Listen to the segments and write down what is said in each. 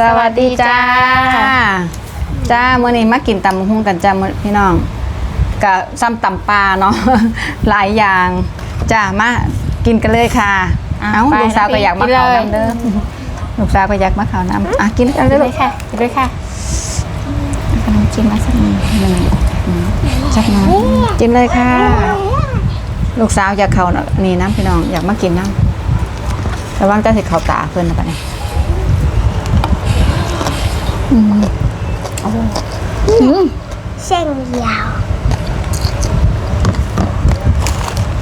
สวัสดีจ้า จ้าเมื่อนี้มากินตำบักหุ่งกันจ้ามื้อพี่น้องกับซ้ำตำปลาเนาะหลายอย่างจ้ามากินกันเลยค่ะอะเอ้าไปลูกสาวก็อยากมากินเขาเลยน้ำเด้อลูกสาวก็อยากมาเขาน้ำอะกินกันไปเลยเลลูยกค่ะไปเลยค่ะขนมจีนมาสักหนึ่งหนึ่งอืมจักหน่อยกินเลยค่ะ ลูกสาวอยากเขาน่ะนี่น้ำพี่น้องอยากมากินน้ำระวังจะสิเขาตาเพิ่นนะปะเนี่ย อืมอืมเส้นยาว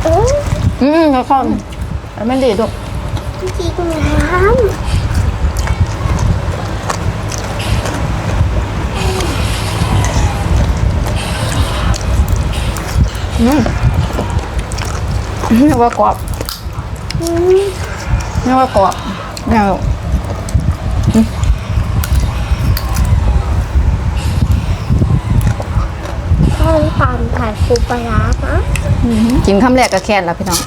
อืมอืมเขาเข้าแล้วไม่ดีลูกจริงน้อืมเรียกว่ากรอบำอืมเรียกว่ากรอบเนี่ยลูก ข้าวตามผัดปูปลาร้านะกินคำแรกก็แค่นแล้วพี่น้อง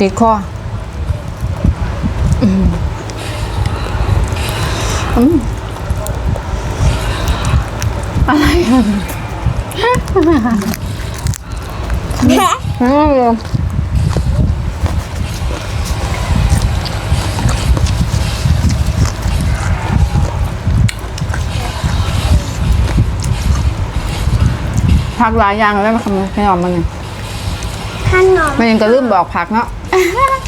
ติดคออืมอืมอะไรอะ แค่ อืม ผักหลายอย่างแล้วมาคำพี่น้องมันนี่ขนมมันยังจะลืมบอกผักเนาะ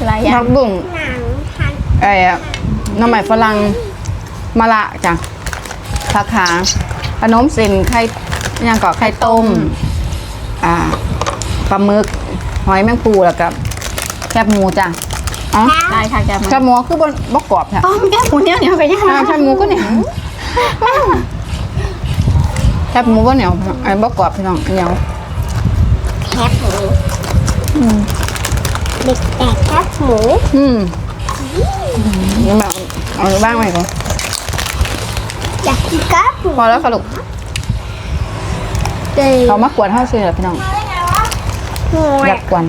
หลายอย่าผังกบุ้งหนังทันไอ้อะน้ำใหม่ฝรั่งมะละจ้ะผักขาขนมเส้นไข่ย่างก่อไข่ต้มอ่าปลาหมึกหอยแมงปูแล้วก็แคบหมูจ้ะอ๋อได้ค่ะแกแคมาบหมูคือบนบกกรอบค่ะอ๋อแกหมูเนี่ยเหนียวไปยังอ่าแคบหมูก็เหนียว แคบหมูก็เหนียวไอ้บกกรอบพี่น้องเหนียวแคบหมูเด็กแตกแคบหมูอืมนี่มาเอาบ้างไหมก่อนอยากกินแคบหมูพอแล้วค่ะลูกเด็กเขามากวนเท่าเสียพี่น้องอยากกวน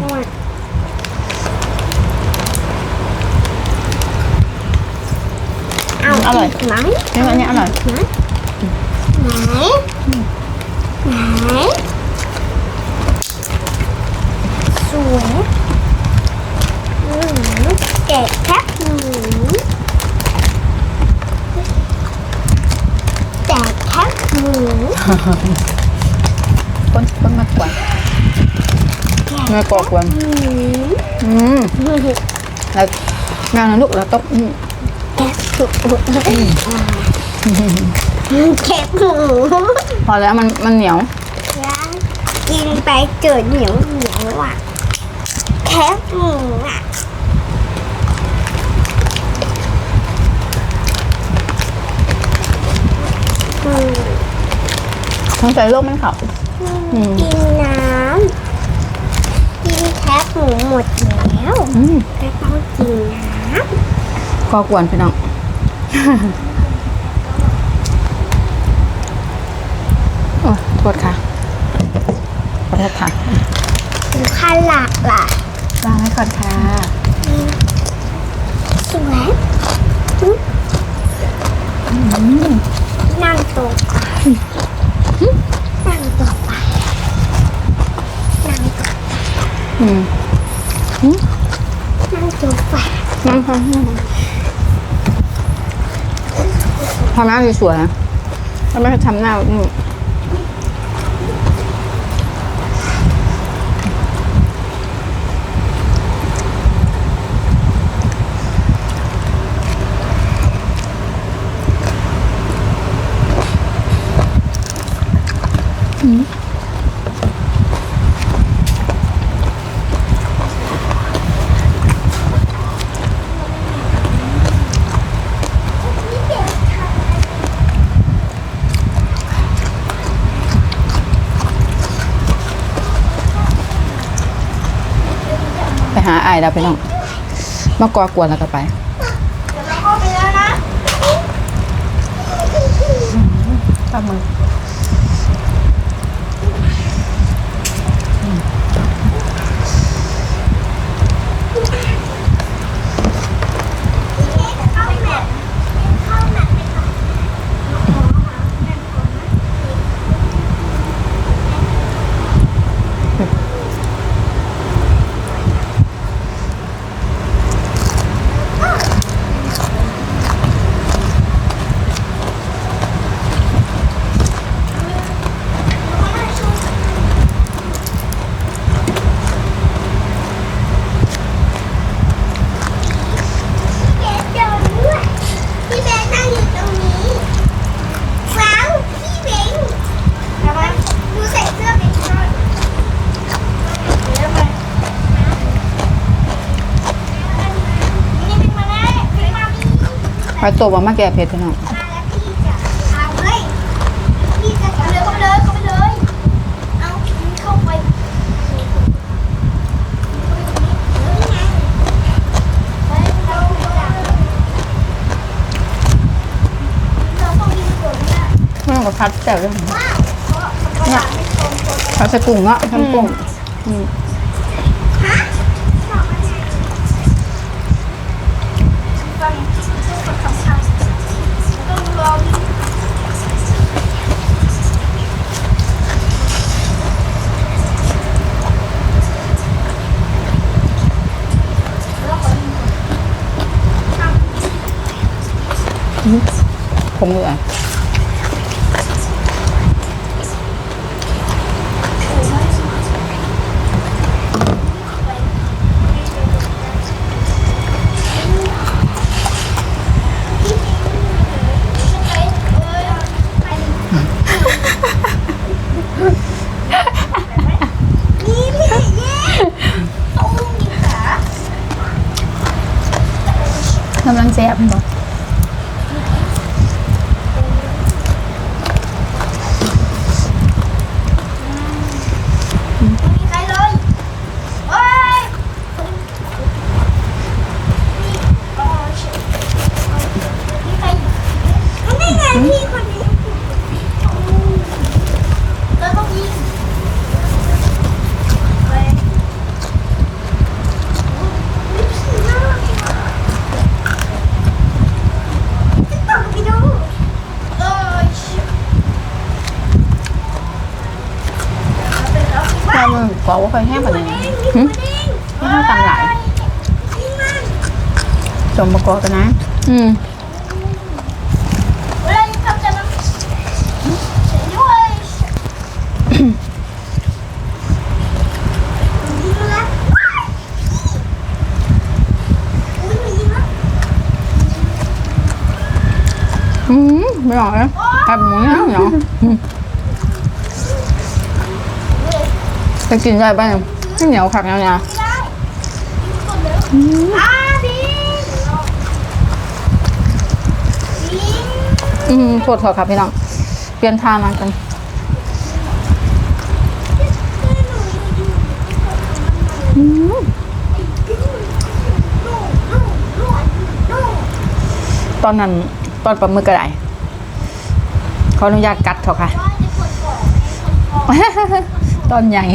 เอาอร่อยกไหมนี่อันนี้อร่อยไหน ไหนสวยอืมแกะแคบหมูแกะแคบหมูคนคนมากกวนแม่กอกวนหมูอืมแล้วงานนะลูกเราต้องแกะหมู แคบหมูพอแล้วมันมันเหนียว กินไปเจอเหนียวเหนียวอะแคบหมูอะอืมต้องใส่โลกมันเขาอืม กินน้ำกินแคบหมูหมดแล้วอืมก็ต้องกินน้กอกวนพี่น้อง โอ้ยโทษค่ะขอโทษค่ะำถึงขั้นหลักล่ะวางไว้ก่อนค่ะสวยอุ๊ยนั่งตรงก่อนนั่งตรงไปนั่งตรงอืมนั่งตรงไปนั่งค่ะนั่งทำหน้าสวยๆนะแล้วไม่ทำหน้าอืม ไปหาไอ้เราไปน้องมากอกวนแล้วก็ไปปลาหมึก พอตัวบ่มาแก่เผ็ดพี่น้องมาแล้วพี่จะเอาเฮ้ยพี่จะเข้าเลยเข้าไปเลยเข้าไปเลยเอาเข้าไปเราต้องยิงกดเนี่ยไม่ต้องกับพัดแต่เรื่องเนี่ยเขาใส่กุ้งเนาะทำกุ้งอืม ผมเหลือ นี่พี่เย้ตุ้มนี่ค่ะ กำลังแซ่บบ่ ไม่มีใครเลยโอ้ยนี่ก็เฉยมีใครนี่ไงพี่คนนี้เราต้องยิงไปลิปสีน่ารักจะตกไปดูเอ้ยเชี่ยเป็นแล้ว ถ้า มันกรอบว่าค่อยแห้งกว่านี้หึไม่เท่ากันหลายสมประกอบกันนะอืมเวลาทำจะมาเฉยด้วยยิงแล้วอุ้ยมียิงแล้วอืมไม่ออกเลยแคบหมูเนี่ยเหรออืมจะกินได้ป่ะเนี่ยเหนียวขักแล้วเนี่ยไม่ได้ยิงก่อนเร็วดิยิงอืมโทษขอครับพี่น้อง เปลี่ยนท่ามากันอืมตอนนั้นตอนปลาหมึกกระไดขออนุญาตกัดเถอะค่ะ ตอนใหญ่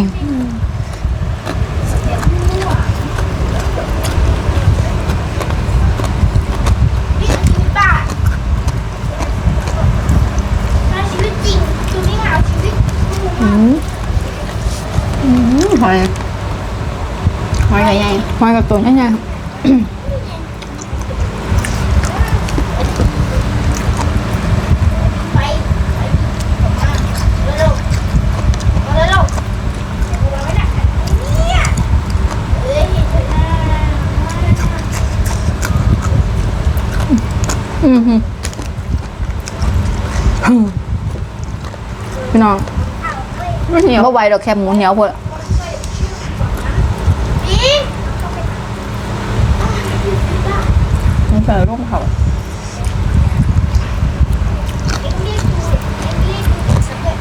ชีวิตจริงคือไม่เหงาชีวิตอืมอืมหอยหอยใหญ่หอยกับตัวใหญ่ๆครับ ไปไปเร็วๆเร็วๆเราไม่ได้เนี่ยเอ้ยเห็นหน้า อืมฮึ พี่น้องมันเหนียวเพราะไวดอกแคบหมูเหนียวพออีกมันใส่ร่มเขา เอ็งเรียกกูเอ็งเรียกกูสักเกิด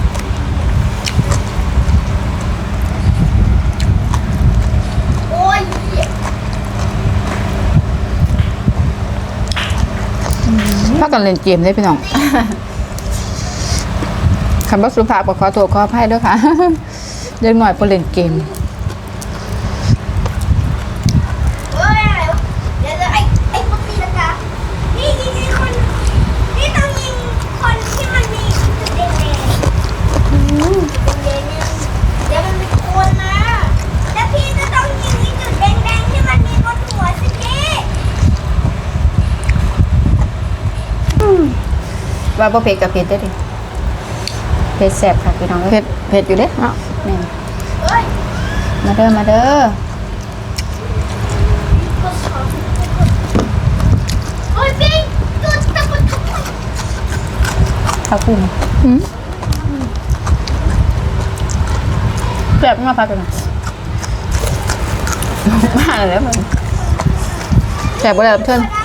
โอ้ย ถ้า กันเล่นเกมได้พี่น้องคำว่าสุภาพก็ขอโทษขออภัยด้วยค่ะเด็กหน่อยพอเล่นเกม เฮ้ยอะไรวะเดี๋ยวๆไอ้ไอ้พวกตีลังกานี่ยิงไอ้คน นี่ต้องยิงคนที่มันมีจุดแดงๆจุดแดงๆเนี่ยเดี๋ยวมันเป็นคนนะ แล้วพี่จะต้องยิงไอ้จุดแดงๆที่มันมีบนหัวสิพี่ ว่าบ่เผ็ดกับเผ็ดได้ดิเผ็ดแซ่บค่ะพี่น้องเอ้ยเผ็ดเผ็ดอยู่เด้เนาะแม่นเฮ้ยมาเด้อมาเด้อเฮ้ยพี่จุดตะกุดตะกุดข้าวกุ้งอืมแซ่บมากพักกันนะมาแล้วมันแซ่บบ่ได้รับเชิญเราต้องยิงแบบนี้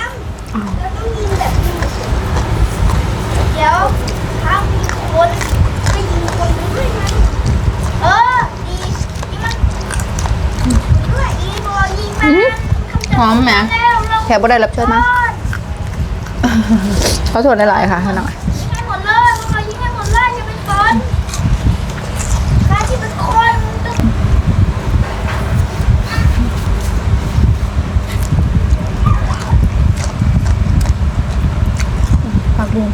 แม่เร็วเร็วแขกบ่ได้รับเชิญมาเขาโทษหลายๆค่ะให้หน่อยให้หมดเลยพวกเรายิงให้หมดเลยจะเป็นคนใครที่เป็นคนต้องผักบุ้ง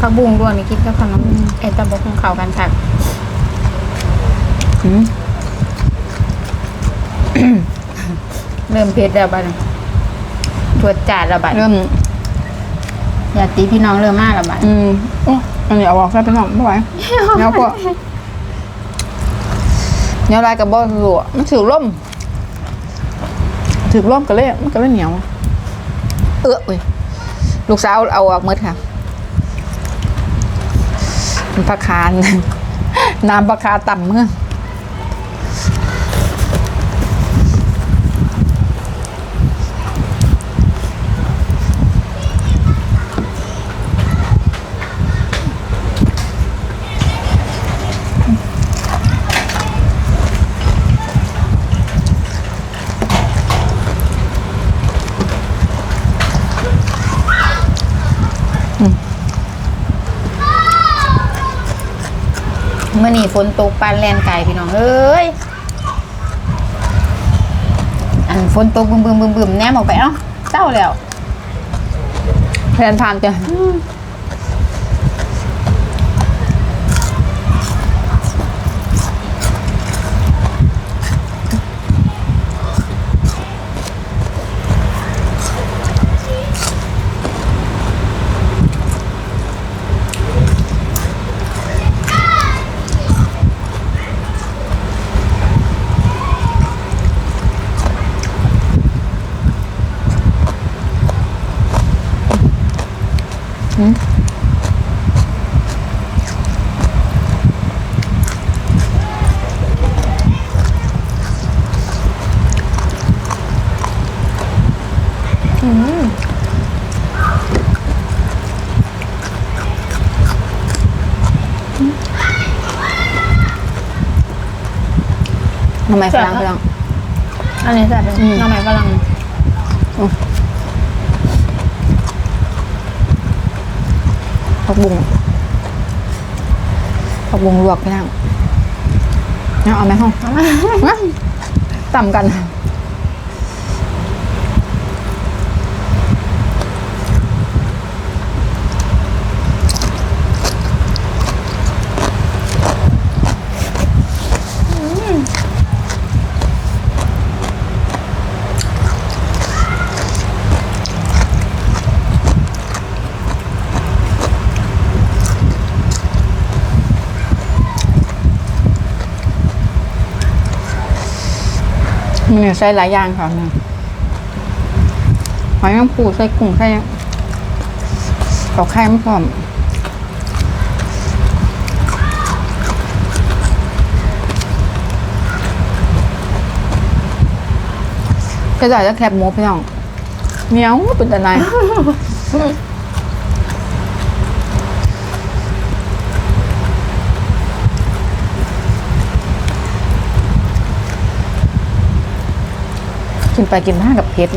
ผักบุ้งด้วยนี่กินกับขนมไอ้ตะบกของเขากันค่ะอืม เริ่มเผ็ดแล้วบัดนี้ถวดจาดแล้วบัดเริ่มอย่าตีพี่น้องเริ่มมากแล้วบัดอืมโอ้อันนี้เอาออกได้ไปหน่อยไม่ไหวเนี้ยก็เนี้ยลายกับบอลรัวมันถือร่มถือร่มก็เลยมันก็เลยเหนียวเออเว้ยลูกสาวเอาออกหมืดค่ะมันปลาคานน้ำปลาคาต่ำเมื่อ เมื่อนี่ฝนตกปานแลนไก่พี่น้องเอ้ยอันฝนตกบึมบึมบึมบึมแนมออกไปเอ้าเศร้าแล้วแลนทานจ้ะ ทำไมฝรั่งฝรั่งอันนี้จะเป็นอืมน้องใหม่ฝรั่ง ผัก บุ้งผักบุ้งลวกพี่นั่งเอาเอาไหมห้องต่ำกัน มันเนี่ยใส่หลายอย่างค่ะเนี่ยหอยแมงปูใส่กุ้งใส่เอาไข่ไม่พร้อมกระจายจะแคบหมูพี่น้องเหนียวเป็นแต่ไห กินไปกินมากับเพชร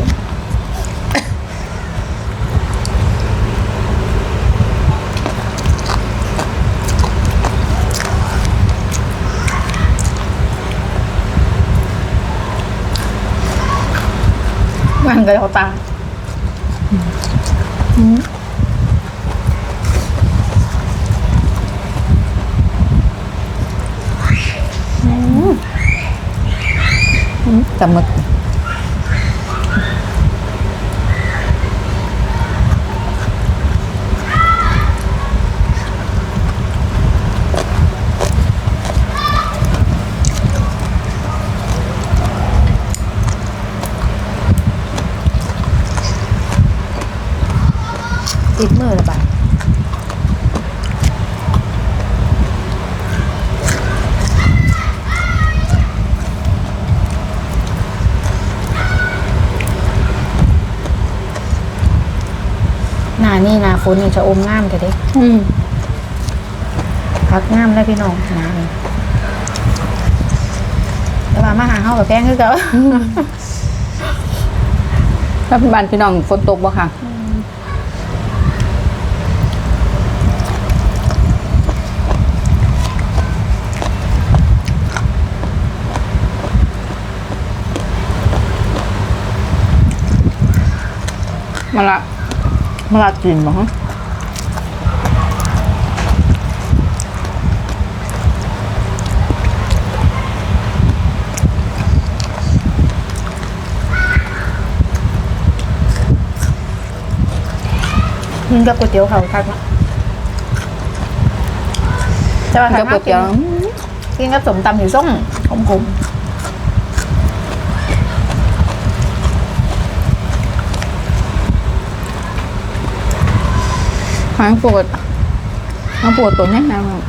มันก็เอาตาแต่มึกติดมือละบาด ห น้านี่หน้าฝนนี่จะอมงามแต่เด็กอืมพักงามได้พี่น้องหน้านี่แต่ว่ามาหาเฮากับแป้งคือเก่าแล้วบ้านพี่น้องฝนตกบ่ค่ะมาละ มาละจีนบ่ฮะมันกับก๋วยเตี๋ยวเขาคักเนาะจะมากับก๋วยเตี๋ยวกินกับสมตำอยู่ส้มขมขม หางปวดหางปวดตัวแน่นอน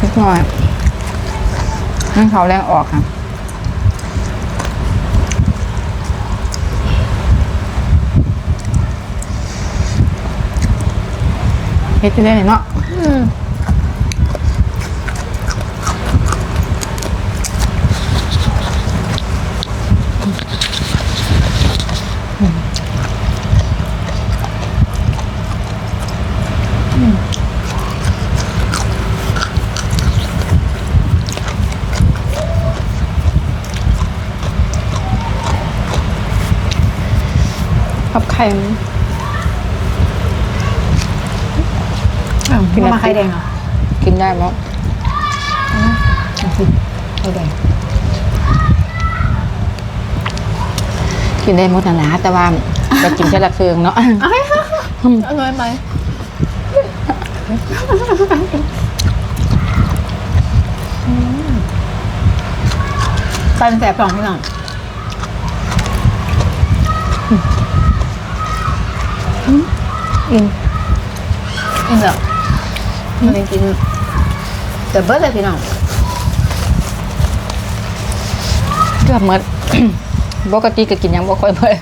นิดหน่อยนั่นเขาแรงออกค่ะเฮ็ดที่ได้เนาะ ข่อ้าวกินมาไข่แดงเหรอกินได้มั้งไข่แดงกินได้หมดนะนะแต่ว่าจะกินแค่ละเครืองเนาะอร่อยไหมฟันแสบสองพี่น้อง อินอินเหรอมันจริงๆแต่เบิร์ดเลยพี่น้องเกือบหมดปกติก็กินยังบ่ค่อยเบิด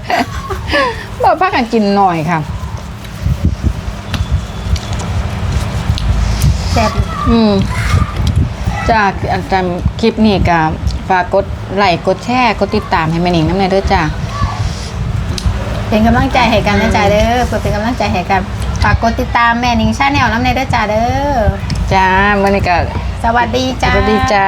บ่พักกันกินหน่อยค่ะแซ่บอืมจากอาจารย์คลิปนี้ก็ฝากกดไลค์กดแชร์กดติดตามให้แม่นิงน้ำในเด้อจ้า เป็นกำลังใจให้กันนะจ๊ะเด้อเพื่อเป็นกำลังใจให้กันฝากกดติดตามแม่นิงชาแนลน้ำในเด้อจ้าเด้อจ้ามื้อนี้ก็สวัสดีสจ้าวัสดีจ้า